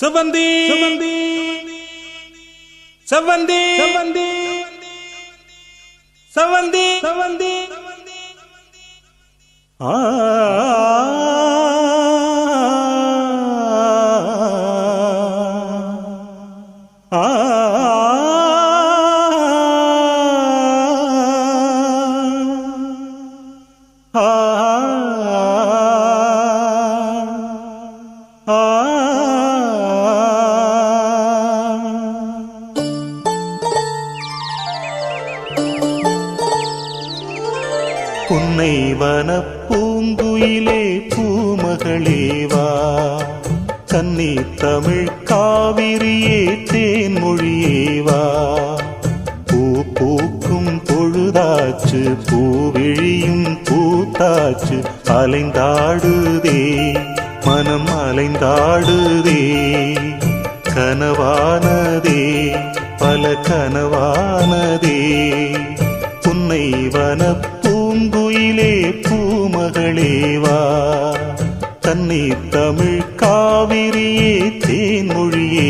సుబంది సుబంది సవంది. సవంది. సవంది. సవంది. ఆ புன்னை வனப்பூங்குயிலே பூமகளேவா கன்னி தமிழ் காவிரியே தேன்மொழியேவா பூ பூக்கும் பொழுதாச்சு பூவிழியும் பூத்தாச்சு அலைந்தாடுதே மனம் அலைந்தாடுதே. கனவானதே பல கனவானதே. புன்னை வனப்பு பூங்குயிலே பூமகளேவா தண்ணீர் தமிழ் காவிரியே தேன்மொழியே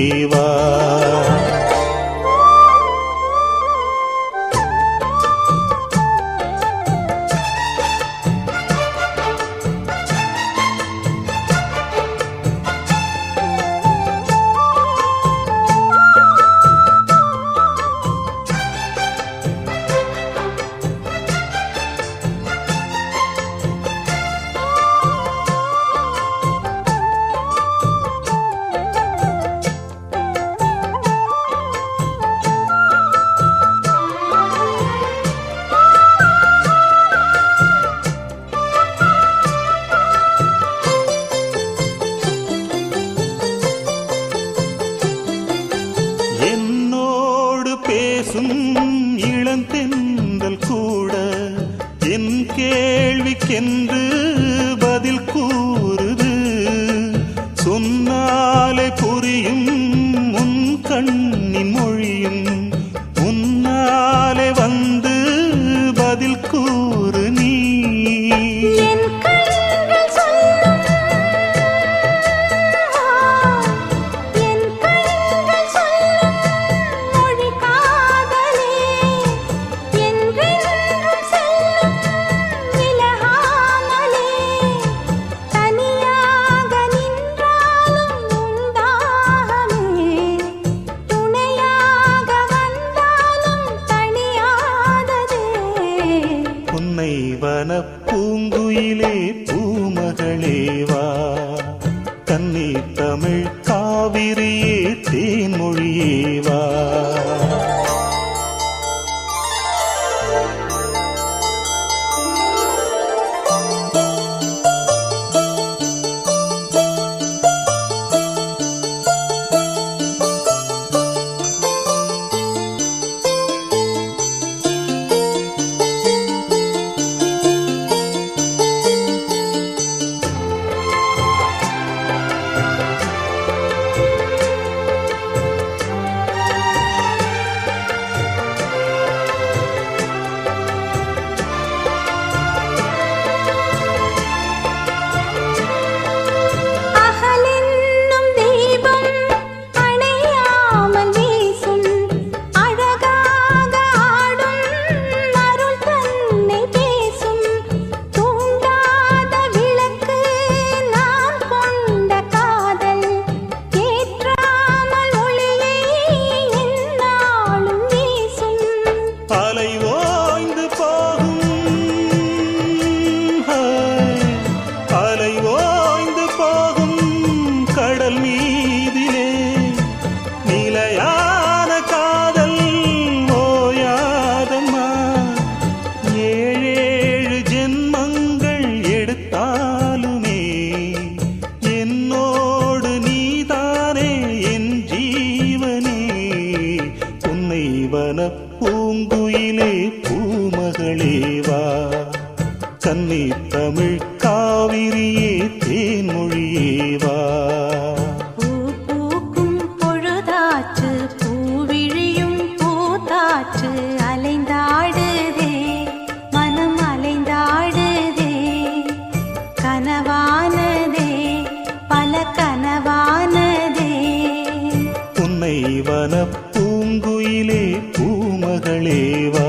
வனப் பூங்குயிலே பூமகளேவா?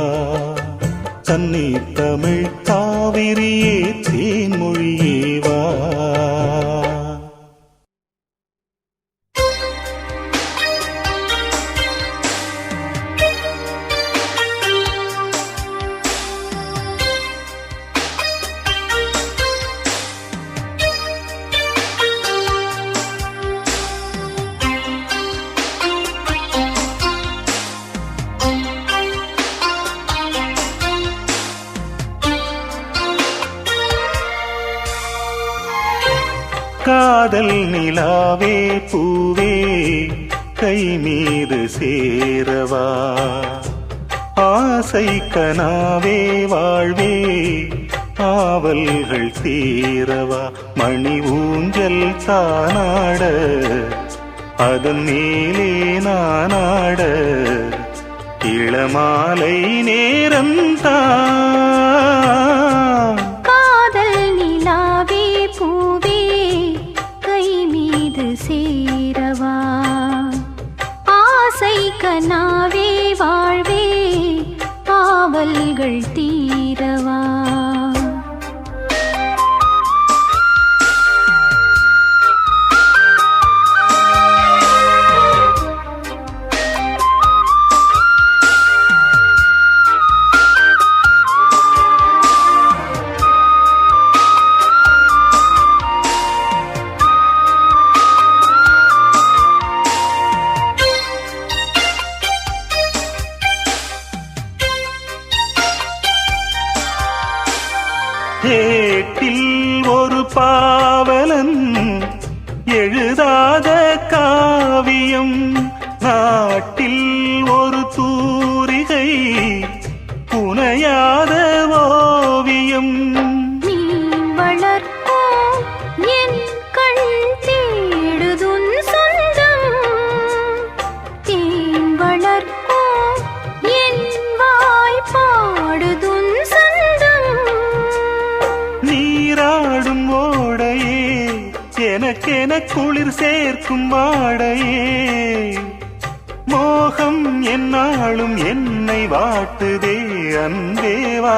வா தமிழ் காவிரியே காதல் நிலாவே பூவே கை மீது சேரவா? ஆசை கனாவே வாழ்வே ஆவல்கள் தீரவா? மணி ஊஞ்சல் தானாட அதன் மேலே நானாட இளமாலை நேரம்தான் அல்லவா ஆசை கனாவே வாழ்வே ஆவல்கள் தீரவா? ஏட்டில் ஒரு பாவலன் எழுதாத காவியம் நாம் சேர்க்கும் வாடையே மோகம் என்னாலும் என்னை வாட்டுதே அன்பேவா.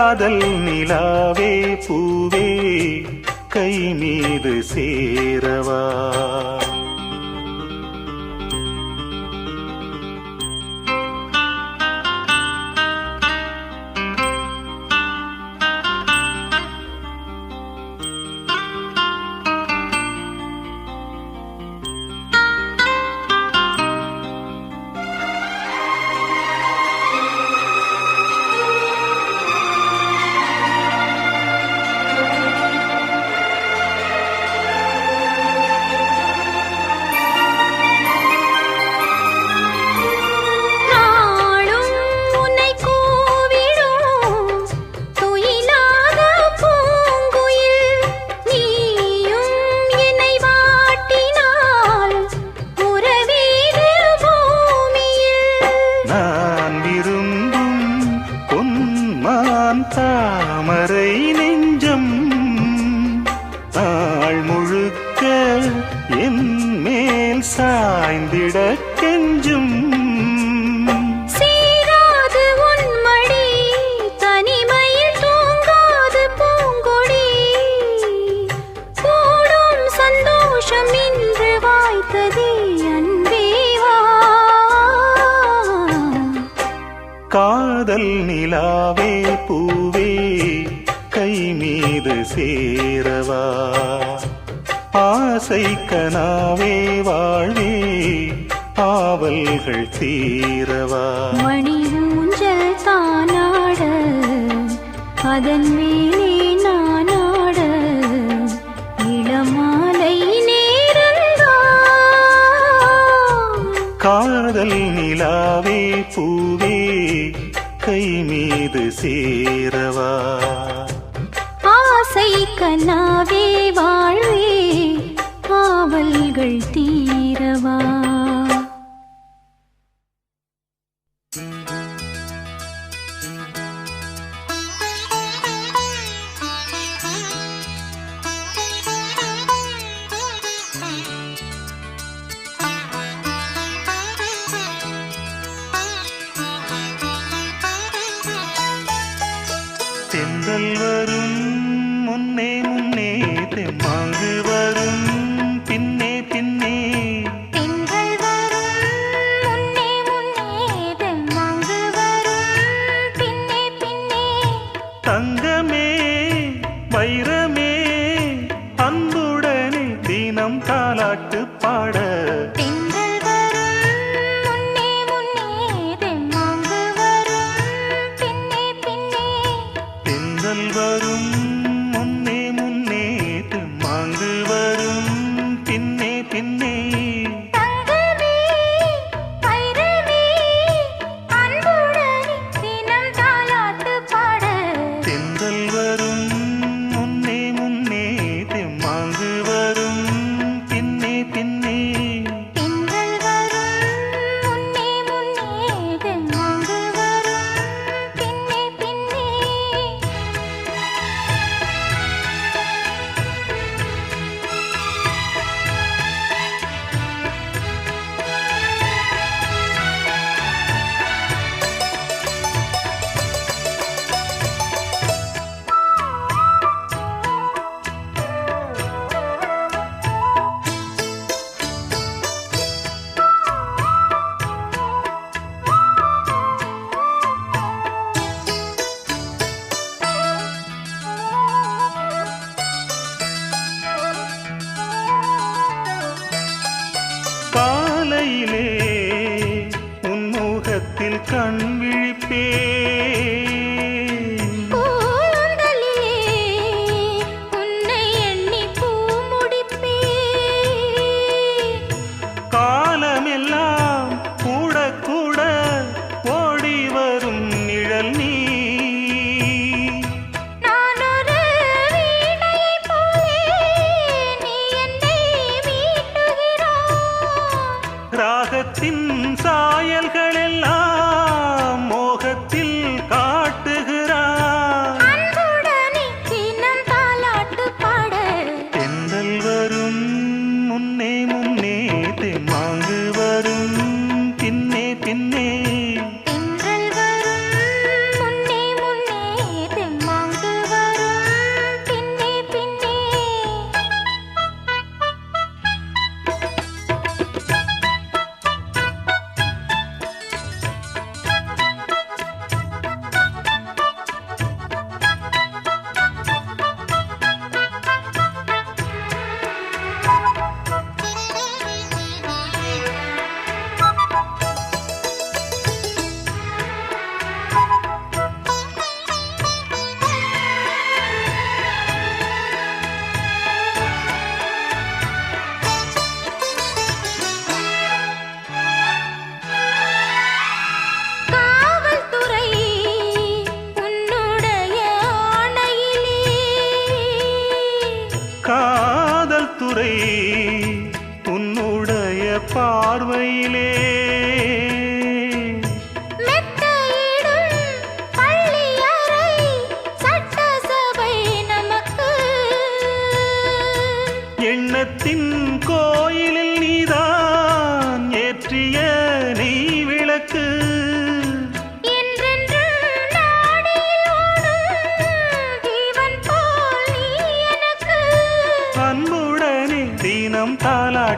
காதல் நிலாவே பூவே கை மீது சேரவா? முதல் நிலாவே பூவே கை மீது சேரவா. ஆசை கனாவே வாழ்வே ஆவல்கள் தீரவா. மணி ஊஞ்சல் தானாட அதன் மேலே நானாட இளமாலை காதல் நிலாவே பூவே கை மீது சேரவா? ஆசை கனாவே வாழ்வே காவல்கள் தீரவா? தென்றல் வரும். முன்னே முன்னே தெம்மாங்கு வரும்.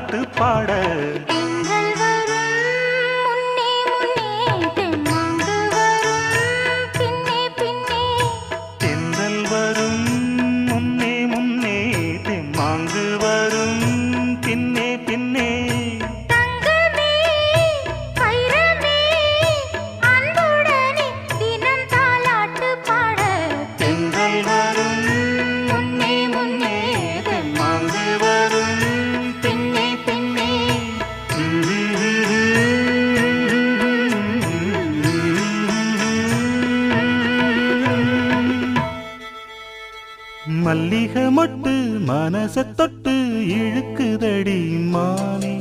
பாட்டு பாட மல்லிக மொட்டு மனச தொட்டு இழுக்குதடி மானே.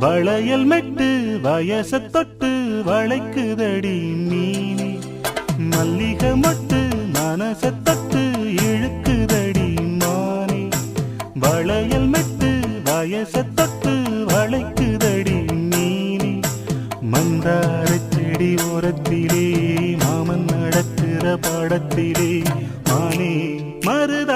வளையல் மெட்டு வயச தொட்டு வளைக்குதடி மீனே. மல்லிக மொட்டு மனச தொட்டு இழுக்குதடி மானே. வளையல் மெட்டு வயச தொட்டு வளைக்குதடி மீனே. மந்தார செடி ஓரத்திலே மாமன் நடத்துற படத்திலே மானே மருத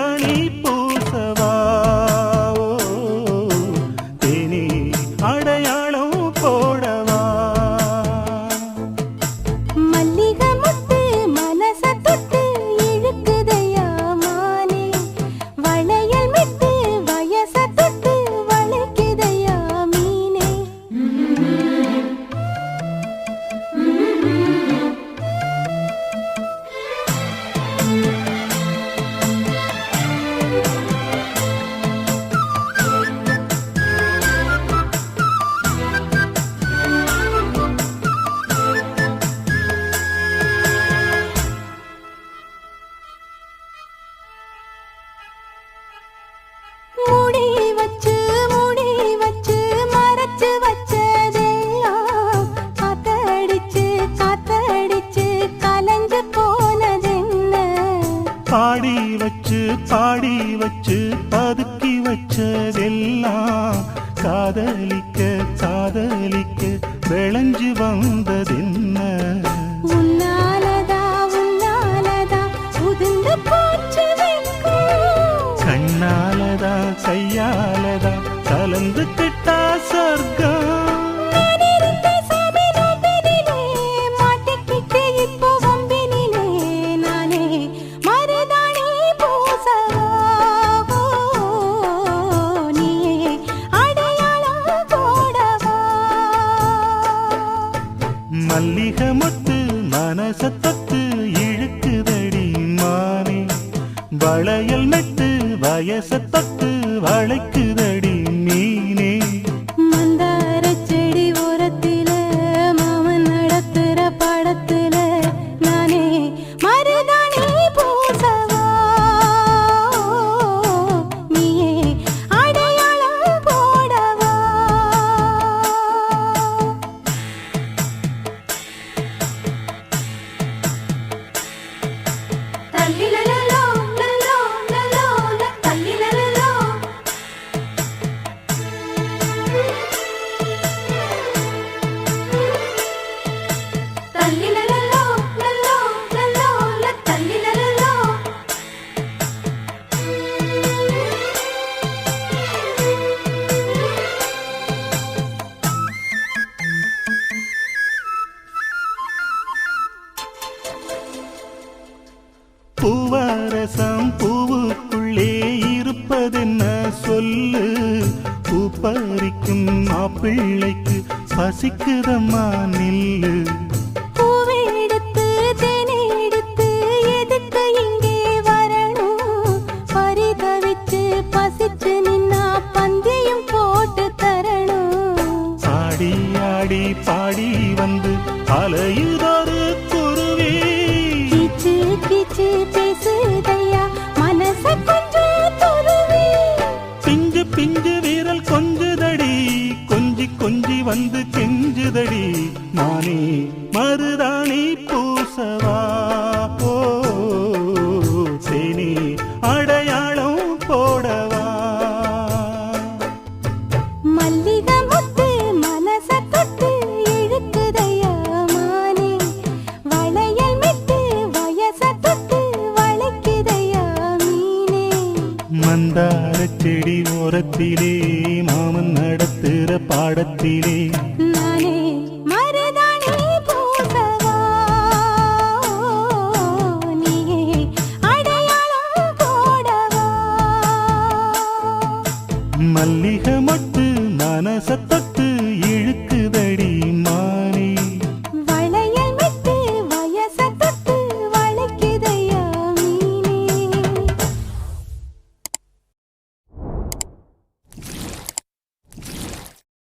Whoop, ஆடியாடி பாடி வந்து அலையுதொரு குருவி. கிச்சு கிச்சு பிஞ்சு பிஞ்சு வீரல் கொஞ்சுதடி கொஞ்சி கொஞ்சி வந்து கெஞ்சுதடி. மானே மருதாணி மந்தார செடி ஓரத்திலே மாமன் நடத்துகிற பாடத்திலே.